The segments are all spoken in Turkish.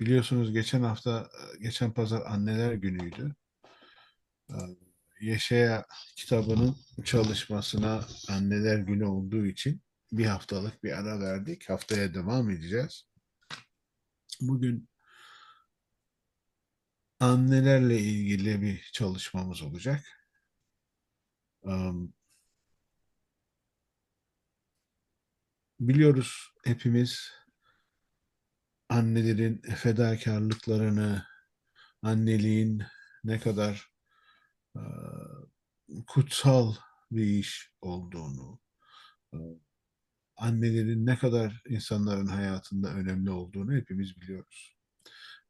Biliyorsunuz geçen hafta, geçen pazar Anneler Günü'ydü. Ee, Yaşaya kitabının çalışmasına Anneler Günü olduğu için bir haftalık bir ara verdik. Haftaya devam edeceğiz. Bugün annelerle ilgili bir çalışmamız olacak. Um, biliyoruz hepimiz annelerin fedakarlıklarını, anneliğin ne kadar e, kutsal bir iş olduğunu, e, annelerin ne kadar insanların hayatında önemli olduğunu hepimiz biliyoruz.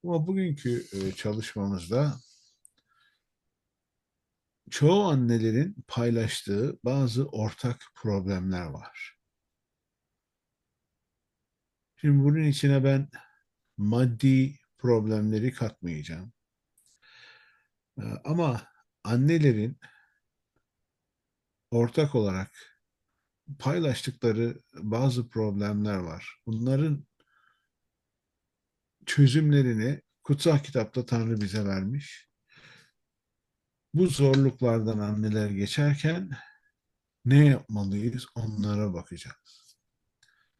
Ama bugünkü e, çalışmamızda çoğu annelerin paylaştığı bazı ortak problemler var. Şimdi bunun içine ben maddi problemleri katmayacağım. Ee, ama annelerin ortak olarak paylaştıkları bazı problemler var. Bunların çözümlerini kutsal kitapta Tanrı bize vermiş. Bu zorluklardan anneler geçerken ne yapmalıyız onlara bakacağız.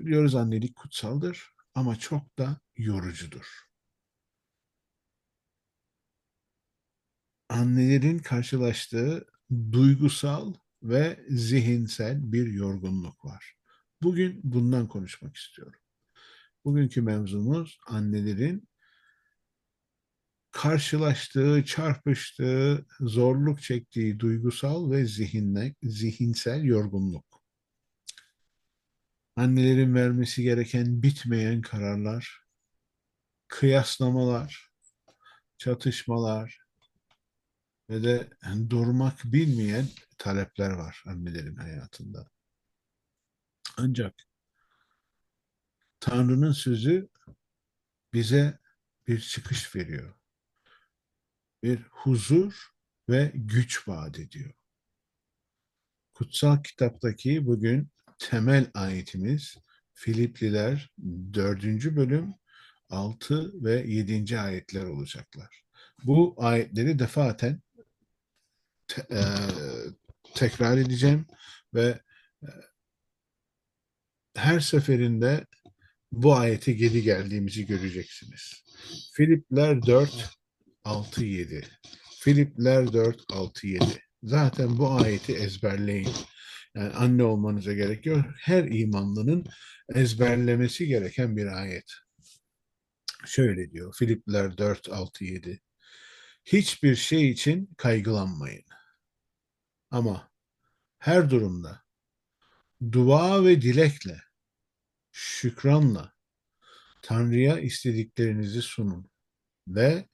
Biliyoruz annelik kutsaldır ama çok da yorucudur. Annelerin karşılaştığı duygusal ve zihinsel bir yorgunluk var. Bugün bundan konuşmak istiyorum. Bugünkü mevzumuz annelerin karşılaştığı, çarpıştığı, zorluk çektiği duygusal ve zihinle, zihinsel yorgunluk. Annelerin vermesi gereken bitmeyen kararlar, kıyaslamalar, çatışmalar ve de durmak bilmeyen talepler var annelerin hayatında. Ancak Tanrı'nın sözü bize bir çıkış veriyor. Bir huzur ve güç vaat ediyor. Kutsal kitaptaki bugün temel ayetimiz Filipliler 4. bölüm 6 ve 7. ayetler olacaklar. Bu ayetleri defaten te, e, tekrar edeceğim ve e, her seferinde bu ayete geri geldiğimizi göreceksiniz. Filipler 4 6 7. Filipler 4 6 7. Zaten bu ayeti ezberleyin. Yani anne olmanıza gerek yok. Her imanlının ezberlemesi gereken bir ayet. Şöyle diyor Filipler 4 6 7. Hiçbir şey için kaygılanmayın. Ama her durumda dua ve dilekle, şükranla Tanrı'ya istediklerinizi sunun ve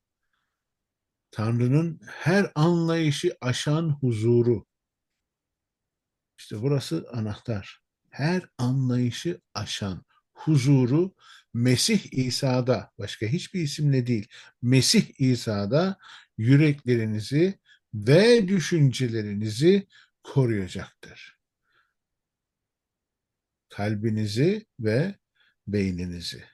Tanrı'nın her anlayışı aşan huzuru. İşte burası anahtar. Her anlayışı aşan huzuru Mesih İsa'da, başka hiçbir isimle değil, Mesih İsa'da yüreklerinizi ve düşüncelerinizi koruyacaktır. Kalbinizi ve beyninizi,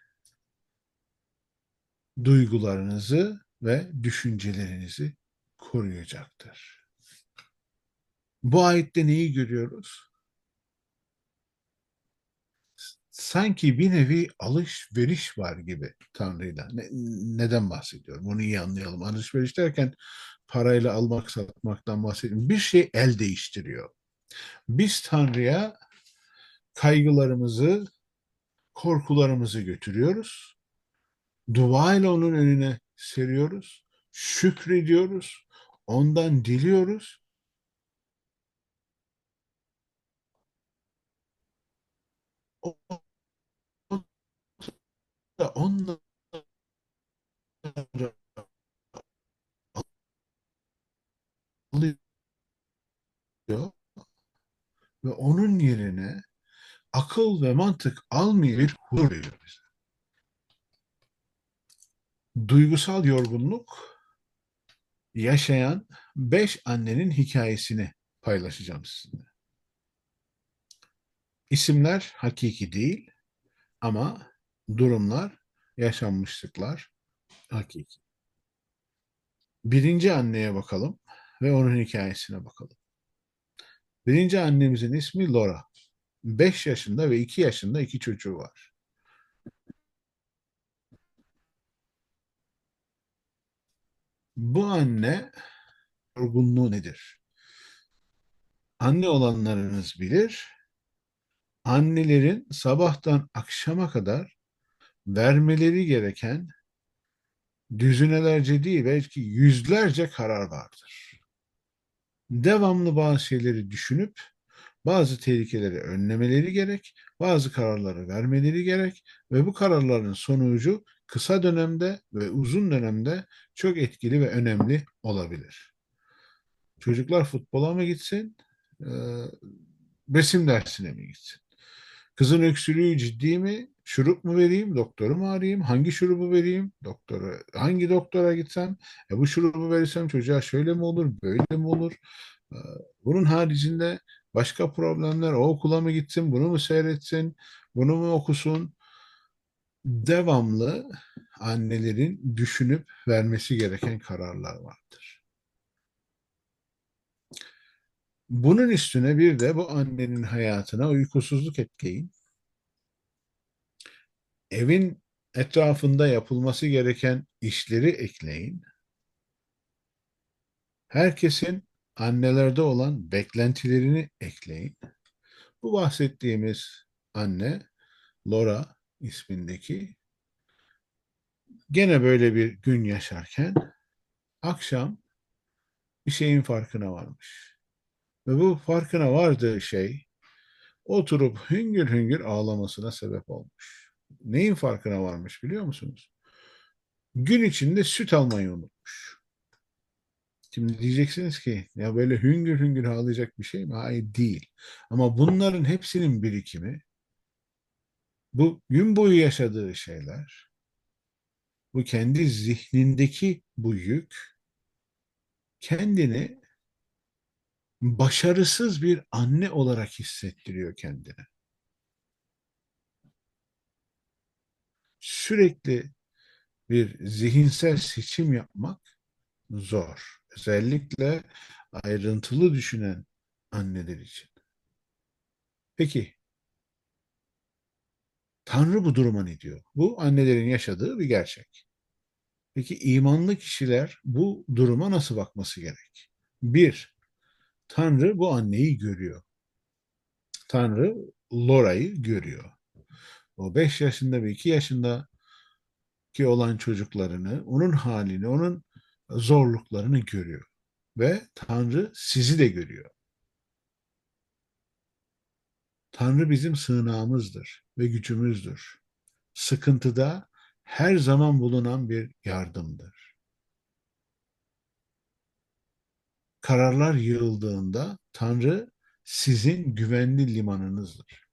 duygularınızı ve düşüncelerinizi koruyacaktır. Bu ayette neyi görüyoruz? Sanki bir nevi alışveriş var gibi Tanrı'yla. Ne, neden bahsediyorum? Onu iyi anlayalım. Alışveriş derken parayla almak satmaktan bahsediyorum. Bir şey el değiştiriyor. Biz Tanrı'ya kaygılarımızı, korkularımızı götürüyoruz. Dua ile onun önüne seriyoruz. Şükrediyoruz. Ondan diliyoruz. O alıyor ve onun yerine akıl ve mantık almıyor bir huzur veriyor bize. Duygusal yorgunluk yaşayan beş annenin hikayesini paylaşacağım sizinle. İsimler hakiki değil ama durumlar, yaşanmışlıklar Hakiki. Birinci anneye bakalım ve onun hikayesine bakalım. Birinci annemizin ismi Laura. 5 yaşında ve 2 yaşında iki çocuğu var. Bu anne yorgunluğu nedir? Anne olanlarınız bilir. Annelerin sabahtan akşama kadar vermeleri gereken düzinelerce değil belki yüzlerce karar vardır. Devamlı bazı şeyleri düşünüp bazı tehlikeleri önlemeleri gerek, bazı kararları vermeleri gerek ve bu kararların sonucu kısa dönemde ve uzun dönemde çok etkili ve önemli olabilir. Çocuklar futbola mı gitsin, resim dersine mi gitsin? Kızın öksürüğü ciddi mi? Şurup mu vereyim? Doktoru mu arayayım? Hangi şurubu vereyim? Doktora, hangi doktora gitsem? E bu şurubu verirsem çocuğa şöyle mi olur? Böyle mi olur? E, bunun haricinde başka problemler o okula mı gitsin? Bunu mu seyretsin? Bunu mu okusun? Devamlı annelerin düşünüp vermesi gereken kararlar vardır. Bunun üstüne bir de bu annenin hayatına uykusuzluk etkileyin. Evin etrafında yapılması gereken işleri ekleyin. Herkesin annelerde olan beklentilerini ekleyin. Bu bahsettiğimiz anne Laura ismindeki gene böyle bir gün yaşarken akşam bir şeyin farkına varmış. Ve bu farkına vardığı şey oturup hüngür hüngür ağlamasına sebep olmuş. Neyin farkına varmış biliyor musunuz? Gün içinde süt almayı unutmuş. Şimdi diyeceksiniz ki ya böyle hüngür hüngür ağlayacak bir şey mi? Hayır değil. Ama bunların hepsinin birikimi bu gün boyu yaşadığı şeyler bu kendi zihnindeki bu yük kendini başarısız bir anne olarak hissettiriyor kendine. Sürekli bir zihinsel seçim yapmak zor. Özellikle ayrıntılı düşünen anneler için. Peki Tanrı bu duruma ne diyor? Bu annelerin yaşadığı bir gerçek. Peki imanlı kişiler bu duruma nasıl bakması gerek? Bir, Tanrı bu anneyi görüyor. Tanrı Lora'yı görüyor. O beş yaşında ve iki yaşında ki olan çocuklarını, onun halini, onun zorluklarını görüyor. Ve Tanrı sizi de görüyor. Tanrı bizim sığınağımızdır ve gücümüzdür. Sıkıntıda her zaman bulunan bir yardımdır. Kararlar yığıldığında Tanrı sizin güvenli limanınızdır.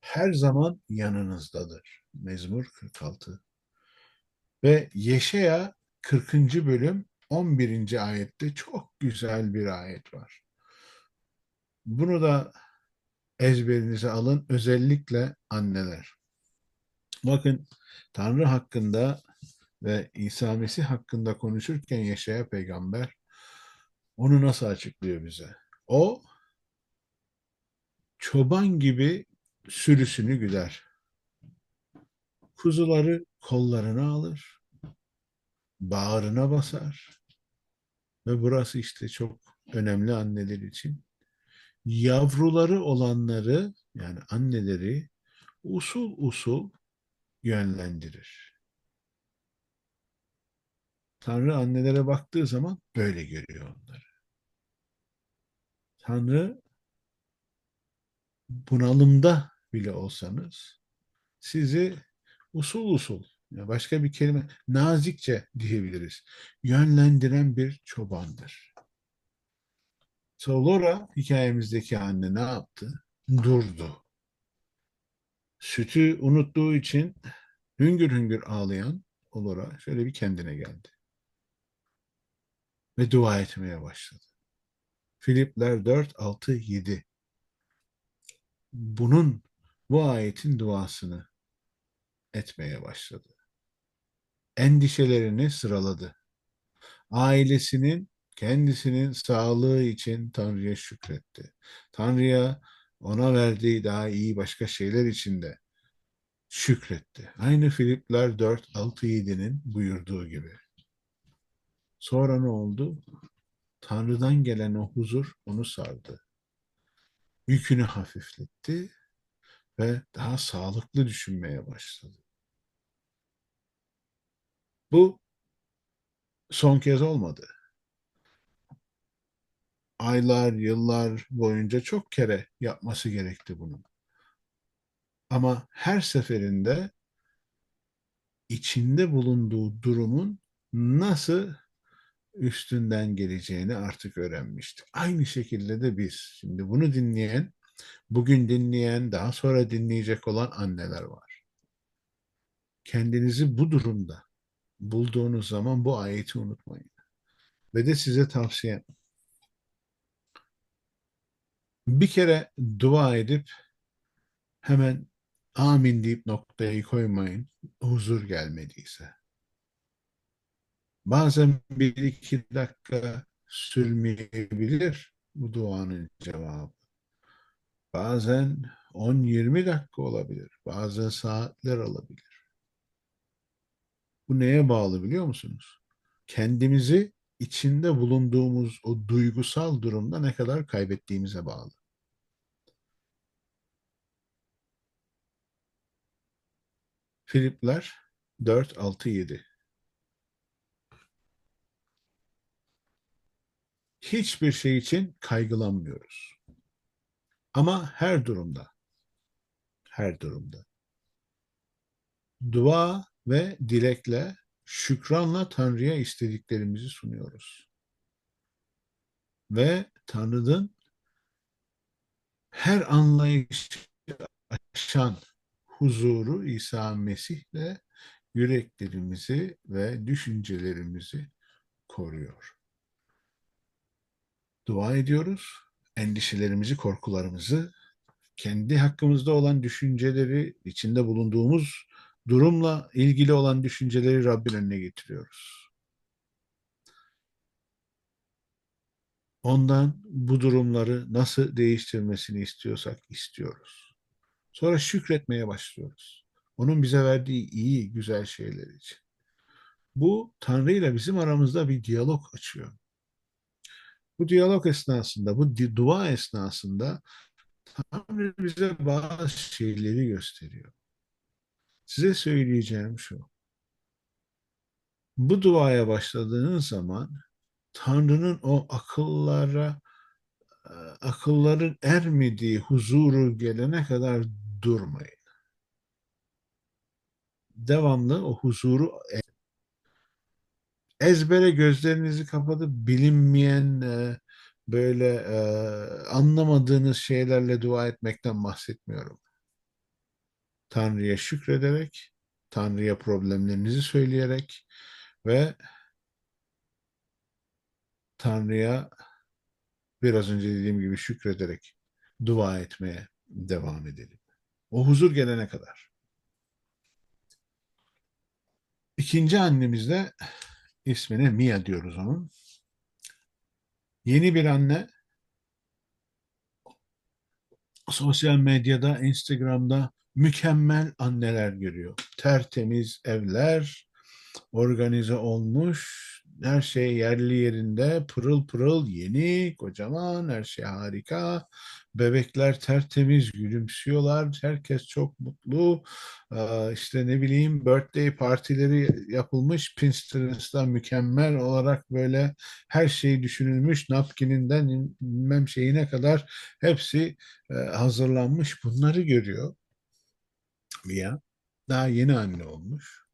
Her zaman yanınızdadır. Mezmur 46. Ve Yeşaya 40. bölüm 11. ayette çok güzel bir ayet var. Bunu da ezberinize alın. Özellikle anneler. Bakın Tanrı hakkında ve İsa Mesih hakkında konuşurken Yaşaya peygamber onu nasıl açıklıyor bize? O çoban gibi sürüsünü güder. Kuzuları kollarına alır. Bağrına basar. Ve burası işte çok önemli anneler için yavruları olanları yani anneleri usul usul yönlendirir. Tanrı annelere baktığı zaman böyle görüyor onları. Tanrı bunalımda bile olsanız sizi usul usul başka bir kelime nazikçe diyebiliriz. Yönlendiren bir çobandır. Solora hikayemizdeki anne ne yaptı? Durdu. Sütü unuttuğu için hüngür hüngür ağlayan Olora şöyle bir kendine geldi. Ve dua etmeye başladı. Filipler 4, 6, 7. Bunun, bu ayetin duasını etmeye başladı. endişelerini sıraladı. Ailesinin, kendisinin sağlığı için Tanrı'ya şükretti. Tanrı'ya ona verdiği daha iyi başka şeyler için de şükretti. Aynı Filipler 4, 6, 7'nin buyurduğu gibi. Sonra ne oldu? Tanrı'dan gelen o huzur onu sardı. Yükünü hafifletti ve daha sağlıklı düşünmeye başladı. Bu son kez olmadı. Aylar, yıllar boyunca çok kere yapması gerekti bunu. Ama her seferinde içinde bulunduğu durumun nasıl üstünden geleceğini artık öğrenmişti. Aynı şekilde de biz. Şimdi bunu dinleyen, bugün dinleyen, daha sonra dinleyecek olan anneler var. Kendinizi bu durumda bulduğunuz zaman bu ayeti unutmayın. Ve de size tavsiyem. Bir kere dua edip hemen amin deyip noktayı koymayın. Huzur gelmediyse. Bazen bir iki dakika sürmeyebilir bu duanın cevabı. Bazen 10-20 dakika olabilir. Bazen saatler olabilir. Bu neye bağlı biliyor musunuz? Kendimizi içinde bulunduğumuz o duygusal durumda ne kadar kaybettiğimize bağlı. Filipler 4, 6, 7 Hiçbir şey için kaygılanmıyoruz. Ama her durumda, her durumda dua ve dilekle, şükranla Tanrı'ya istediklerimizi sunuyoruz. Ve Tanrı'nın her anlayışı aşan huzuru İsa Mesih'le yüreklerimizi ve düşüncelerimizi koruyor. Dua ediyoruz. Endişelerimizi, korkularımızı, kendi hakkımızda olan düşünceleri, içinde bulunduğumuz durumla ilgili olan düşünceleri Rabbin önüne getiriyoruz. Ondan bu durumları nasıl değiştirmesini istiyorsak istiyoruz. Sonra şükretmeye başlıyoruz. Onun bize verdiği iyi, güzel şeyler için. Bu Tanrı ile bizim aramızda bir diyalog açıyor. Bu diyalog esnasında, bu dua esnasında Tanrı bize bazı şeyleri gösteriyor. Size söyleyeceğim şu. Bu duaya başladığınız zaman Tanrı'nın o akıllara e, akılların ermediği huzuru gelene kadar durmayın. Devamlı o huzuru ezbere gözlerinizi kapatıp bilinmeyen e, böyle anlamadığınız şeylerle dua etmekten bahsetmiyorum. Tanrı'ya şükrederek, Tanrı'ya problemlerinizi söyleyerek ve Tanrı'ya biraz önce dediğim gibi şükrederek dua etmeye devam edelim. O huzur gelene kadar. İkinci annemiz de ismini Mia diyoruz onun. Yeni bir anne sosyal medyada, Instagram'da mükemmel anneler görüyor. Tertemiz evler, organize olmuş, her şey yerli yerinde, pırıl pırıl, yeni, kocaman, her şey harika. Bebekler tertemiz, gülümsüyorlar, herkes çok mutlu. Ee, işte ne bileyim birthday partileri yapılmış, Pinterest'ta mükemmel olarak böyle her şey düşünülmüş, napkininden bilmem şeyine kadar hepsi e, hazırlanmış. Bunları görüyor. Mia daha yeni anne olmuş.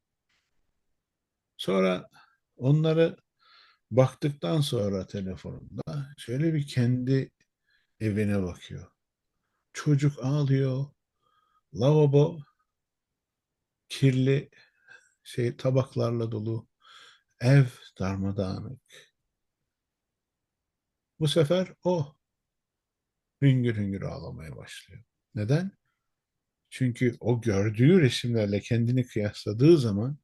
Sonra onları baktıktan sonra telefonunda şöyle bir kendi evine bakıyor. Çocuk ağlıyor. Lavabo kirli şey tabaklarla dolu. Ev darmadağınık. Bu sefer o hüngür hüngür ağlamaya başlıyor. Neden? Çünkü o gördüğü resimlerle kendini kıyasladığı zaman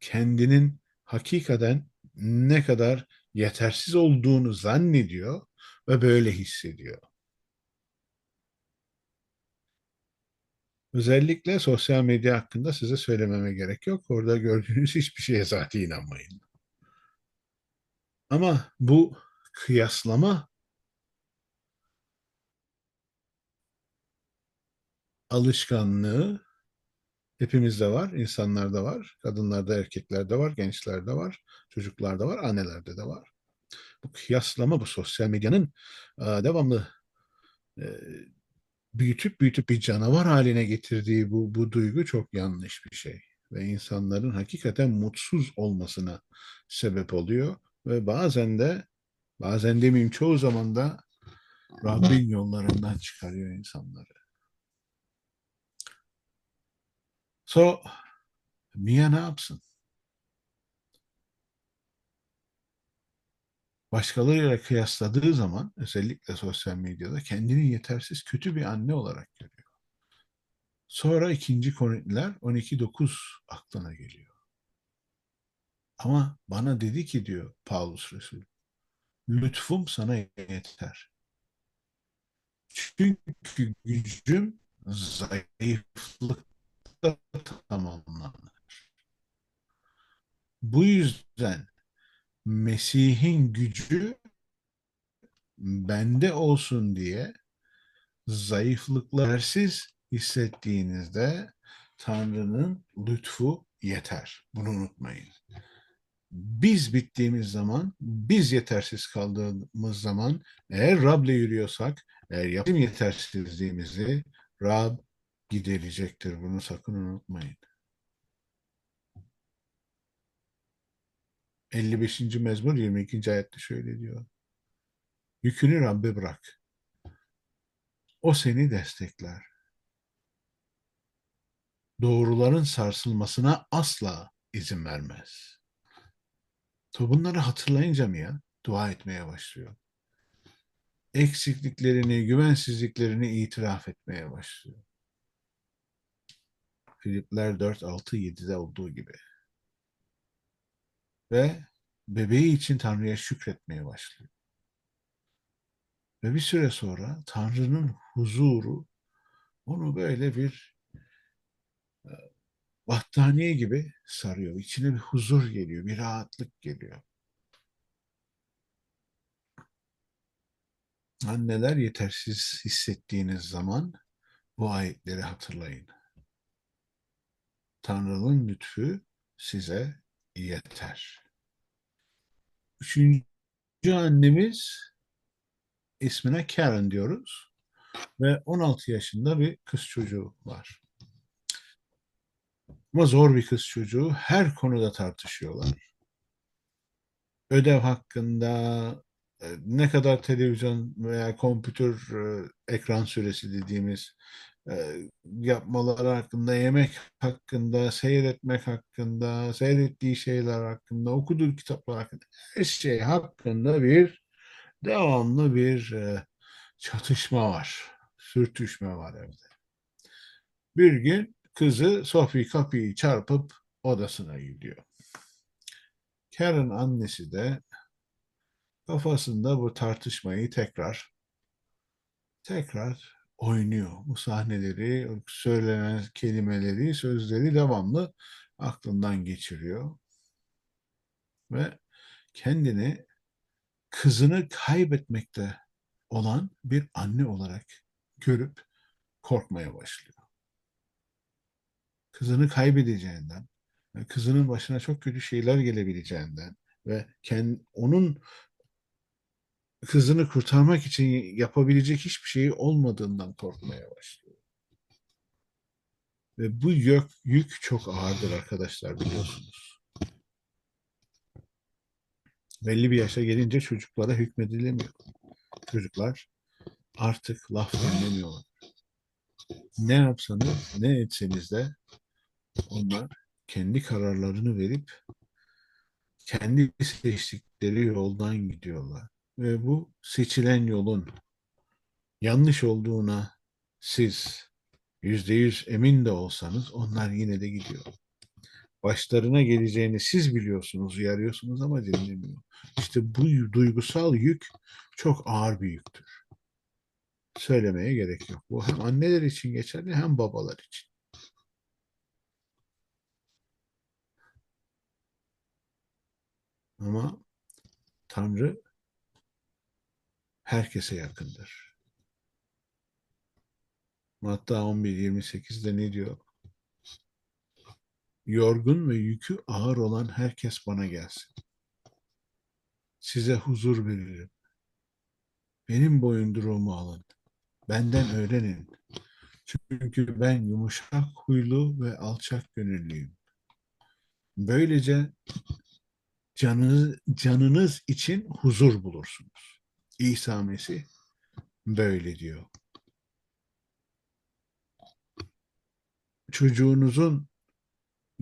kendinin hakikaten ne kadar yetersiz olduğunu zannediyor ve böyle hissediyor. Özellikle sosyal medya hakkında size söylememe gerek yok. Orada gördüğünüz hiçbir şeye zaten inanmayın. Ama bu kıyaslama alışkanlığı hepimizde var, insanlarda var, kadınlarda, erkeklerde var, gençlerde var, çocuklarda var, annelerde de var. Bu kıyaslama, bu sosyal medyanın devamlı büyütüp büyütüp bir canavar haline getirdiği bu, bu duygu çok yanlış bir şey. Ve insanların hakikaten mutsuz olmasına sebep oluyor. Ve bazen de, bazen demeyeyim çoğu zaman da Rabbin yollarından çıkarıyor insanları. So, Mia ne yapsın? başkalarıyla kıyasladığı zaman özellikle sosyal medyada kendini yetersiz kötü bir anne olarak görüyor. Sonra ikinci Korintiler 12.9 aklına geliyor. Ama bana dedi ki diyor Paulus Resul, lütfum sana yeter. Çünkü gücüm zayıflıkta tamamlanır. Bu yüzden Mesih'in gücü bende olsun diye zayıflıklarsiz hissettiğinizde Tanrı'nın lütfu yeter. Bunu unutmayın. Biz bittiğimiz zaman, biz yetersiz kaldığımız zaman eğer Rab'le yürüyorsak, eğer yapım yetersizliğimizi Rab giderecektir. Bunu sakın unutmayın. 55. mezmur 22. ayette şöyle diyor. Yükünü Rabbe bırak. O seni destekler. Doğruların sarsılmasına asla izin vermez. Bunları hatırlayınca mı ya? Dua etmeye başlıyor. Eksikliklerini, güvensizliklerini itiraf etmeye başlıyor. Filipler 4, 6, 7'de olduğu gibi ve bebeği için Tanrı'ya şükretmeye başlıyor. Ve bir süre sonra Tanrı'nın huzuru onu böyle bir e, battaniye gibi sarıyor. İçine bir huzur geliyor, bir rahatlık geliyor. Anneler yetersiz hissettiğiniz zaman bu ayetleri hatırlayın. Tanrı'nın lütfu size yeter. Üçüncü annemiz ismine Karen diyoruz ve 16 yaşında bir kız çocuğu var. Ama zor bir kız çocuğu. Her konuda tartışıyorlar. Ödev hakkında, e, ne kadar televizyon veya kompütür e, ekran süresi dediğimiz yapmaları hakkında, yemek hakkında, seyretmek hakkında, seyrettiği şeyler hakkında, okuduğu kitaplar hakkında, her şey hakkında bir devamlı bir e, çatışma var, sürtüşme var evde. Bir gün kızı Sophie kapıyı çarpıp odasına gidiyor. Karen annesi de kafasında bu tartışmayı tekrar tekrar oynuyor. Bu sahneleri, söylenen kelimeleri, sözleri devamlı aklından geçiriyor. Ve kendini kızını kaybetmekte olan bir anne olarak görüp korkmaya başlıyor. Kızını kaybedeceğinden, kızının başına çok kötü şeyler gelebileceğinden ve kendi, onun kızını kurtarmak için yapabilecek hiçbir şeyi olmadığından korkmaya başlıyor. Ve bu yük, yük çok ağırdır arkadaşlar biliyorsunuz. Belli bir yaşa gelince çocuklara hükmedilemiyor. Çocuklar artık laf dinlemiyorlar. Ne yapsanız, ne etseniz de onlar kendi kararlarını verip kendi seçtikleri yoldan gidiyorlar ve bu seçilen yolun yanlış olduğuna siz yüzde yüz emin de olsanız onlar yine de gidiyor. başlarına geleceğini siz biliyorsunuz, uyarıyorsunuz ama dinlemiyor. İşte bu duygusal yük çok ağır bir yüktür. Söylemeye gerek yok. Bu hem anneler için geçerli hem babalar için. Ama Tanrı herkese yakındır. Matta 11.28'de ne diyor? Yorgun ve yükü ağır olan herkes bana gelsin. Size huzur veririm. Benim boyunduruğumu alın. Benden öğrenin. Çünkü ben yumuşak huylu ve alçak gönüllüyüm. Böylece canınız, canınız için huzur bulursunuz. İsa Mesih böyle diyor. Çocuğunuzun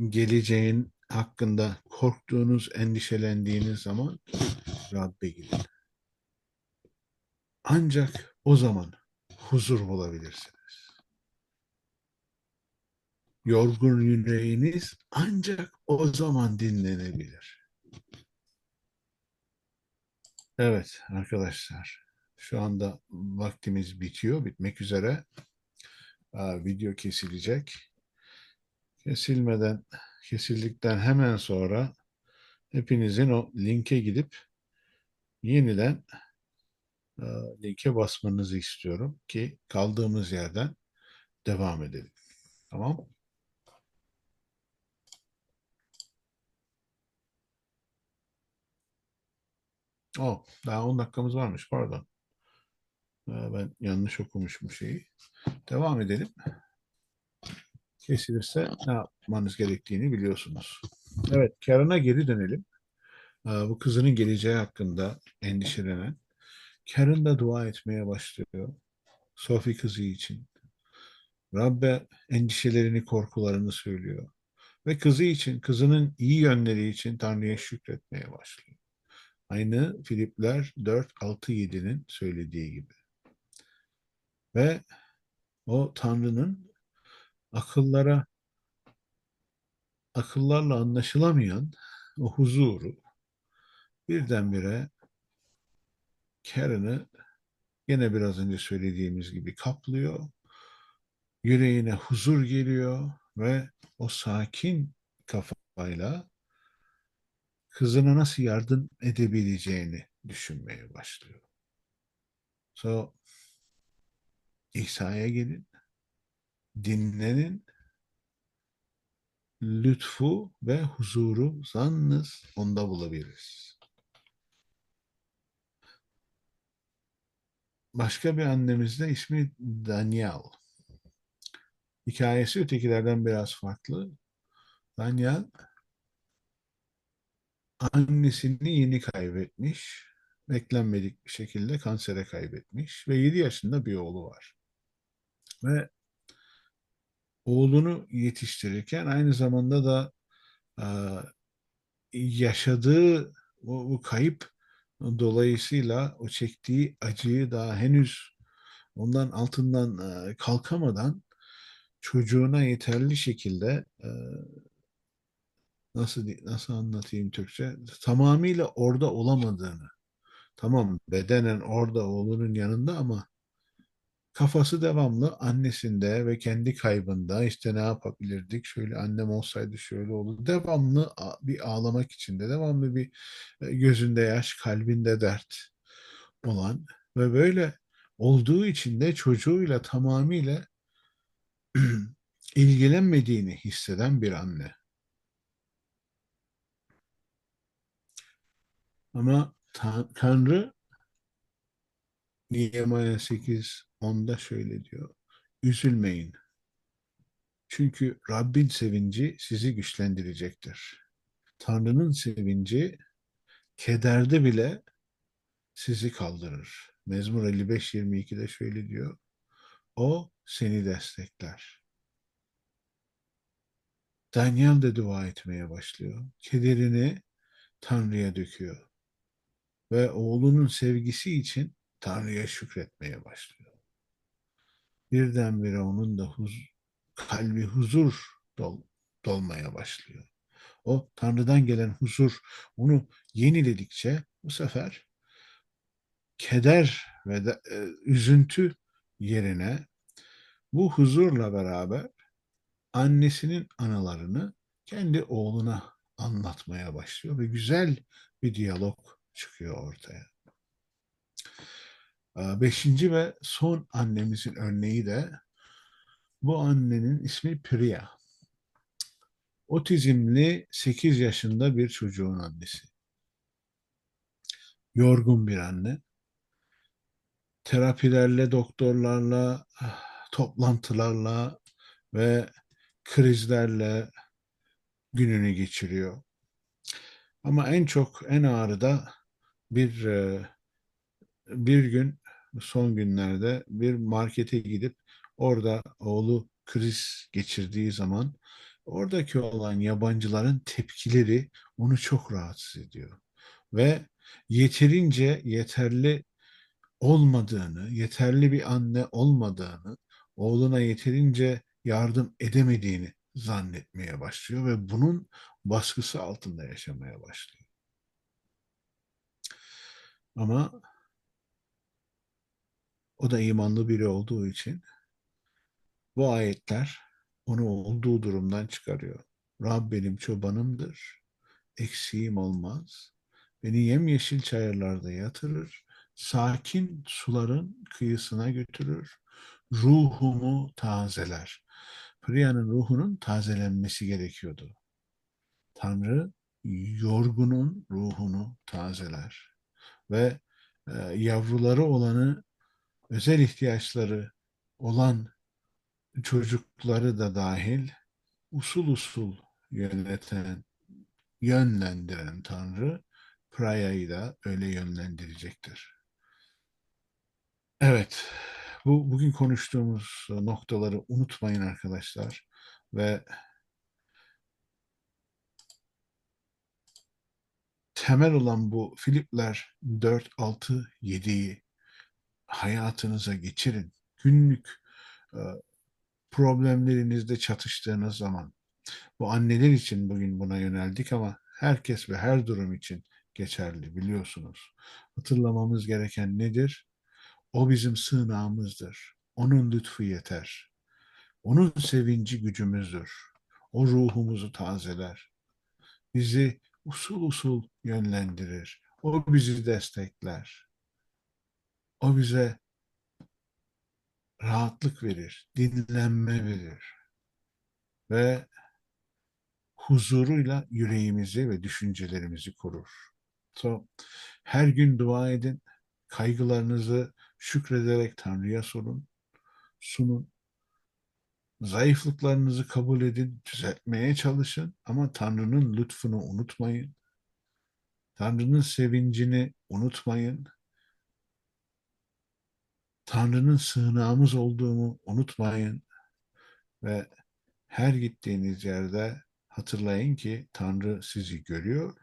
geleceğin hakkında korktuğunuz, endişelendiğiniz zaman Rabbe gidin. Ancak o zaman huzur bulabilirsiniz. Yorgun yüreğiniz ancak o zaman dinlenebilir. Evet arkadaşlar, şu anda vaktimiz bitiyor, bitmek üzere. Aa, video kesilecek. Kesilmeden, kesildikten hemen sonra hepinizin o linke gidip yeniden e, linke basmanızı istiyorum ki kaldığımız yerden devam edelim. Tamam? Oh, daha 10 dakikamız varmış pardon. E, ben yanlış okumuşum şeyi. Devam edelim. Kesilirse ne yapmanız gerektiğini biliyorsunuz. Evet, Karen'a geri dönelim. E, bu kızının geleceği hakkında endişelenen. Karen da dua etmeye başlıyor. Sophie kızı için. Rabbe endişelerini, korkularını söylüyor. Ve kızı için, kızının iyi yönleri için Tanrı'ya şükretmeye başlıyor. Aynı Filipler 4, 6, 7'nin söylediği gibi. Ve o Tanrı'nın akıllara, akıllarla anlaşılamayan o huzuru birdenbire Karen'ı yine biraz önce söylediğimiz gibi kaplıyor. Yüreğine huzur geliyor ve o sakin kafayla kızına nasıl yardım edebileceğini düşünmeye başlıyor. So, İsa'ya gelin, dinlenin, lütfu ve huzuru zannınız onda bulabiliriz. Başka bir annemiz de ismi Daniel. Hikayesi ötekilerden biraz farklı. Daniel annesini yeni kaybetmiş. Beklenmedik bir şekilde kansere kaybetmiş ve 7 yaşında bir oğlu var. Ve oğlunu yetiştirirken aynı zamanda da e, yaşadığı o, o kayıp dolayısıyla o çektiği acıyı daha henüz ondan altından e, kalkamadan çocuğuna yeterli şekilde e, nasıl nasıl anlatayım Türkçe tamamıyla orada olamadığını tamam bedenen orada oğlunun yanında ama kafası devamlı annesinde ve kendi kaybında işte ne yapabilirdik şöyle annem olsaydı şöyle olur devamlı bir ağlamak içinde devamlı bir gözünde yaş kalbinde dert olan ve böyle olduğu için de çocuğuyla tamamıyla ilgilenmediğini hisseden bir anne. Ama Tanrı Nehemiah 8 10'da şöyle diyor. Üzülmeyin. Çünkü Rabbin sevinci sizi güçlendirecektir. Tanrı'nın sevinci kederde bile sizi kaldırır. Mezmur 55-22'de şöyle diyor. O seni destekler. Daniel de dua etmeye başlıyor. Kederini Tanrı'ya döküyor. Ve oğlunun sevgisi için Tanrı'ya şükretmeye başlıyor. Birdenbire onun da huz kalbi huzur dol dolmaya başlıyor. o Tanrı'dan gelen huzur onu yeniledikçe bu sefer keder ve de, e, üzüntü yerine bu huzurla beraber annesinin anılarını kendi oğluna anlatmaya başlıyor ve güzel bir diyalog çıkıyor ortaya. Ee, Beşinci ve son annemizin örneği de bu annenin ismi Priya. Otizmli 8 yaşında bir çocuğun annesi. Yorgun bir anne. Terapilerle, doktorlarla, toplantılarla ve krizlerle gününü geçiriyor. Ama en çok, en ağırı da bir e, bir gün son günlerde bir markete gidip orada oğlu kriz geçirdiği zaman oradaki olan yabancıların tepkileri onu çok rahatsız ediyor. Ve yeterince yeterli olmadığını, yeterli bir anne olmadığını, oğluna yeterince yardım edemediğini zannetmeye başlıyor ve bunun baskısı altında yaşamaya başlıyor. Ama o da imanlı biri olduğu için bu ayetler onu olduğu durumdan çıkarıyor. Rab benim çobanımdır, eksiğim olmaz. Beni yemyeşil çayırlarda yatırır, sakin suların kıyısına götürür, ruhumu tazeler. Priya'nın ruhunun tazelenmesi gerekiyordu. Tanrı yorgunun ruhunu tazeler ve e, yavruları olanı özel ihtiyaçları olan çocukları da dahil usul usul yöneten, yönlendiren Tanrı Praya'yı da öyle yönlendirecektir. Evet, bu bugün konuştuğumuz noktaları unutmayın arkadaşlar ve temel olan bu Filipler 4, 6, 7'yi hayatınıza geçirin. Günlük e, problemlerinizde çatıştığınız zaman bu anneler için bugün buna yöneldik ama herkes ve her durum için geçerli biliyorsunuz. Hatırlamamız gereken nedir? O bizim sığınağımızdır. Onun lütfu yeter. Onun sevinci gücümüzdür. O ruhumuzu tazeler. Bizi usul usul yönlendirir. O bizi destekler. O bize rahatlık verir, dinlenme verir ve huzuruyla yüreğimizi ve düşüncelerimizi korur. So, her gün dua edin, kaygılarınızı şükrederek Tanrı'ya sorun, sunun. Zayıflıklarınızı kabul edin, düzeltmeye çalışın ama Tanrı'nın lütfunu unutmayın. Tanrı'nın sevincini unutmayın. Tanrı'nın sığınağımız olduğunu unutmayın ve her gittiğiniz yerde hatırlayın ki Tanrı sizi görüyor,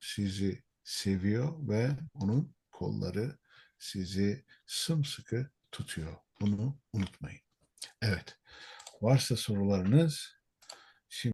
sizi seviyor ve onun kolları sizi sımsıkı tutuyor. Bunu unutmayın. Evet. Varsa sorularınız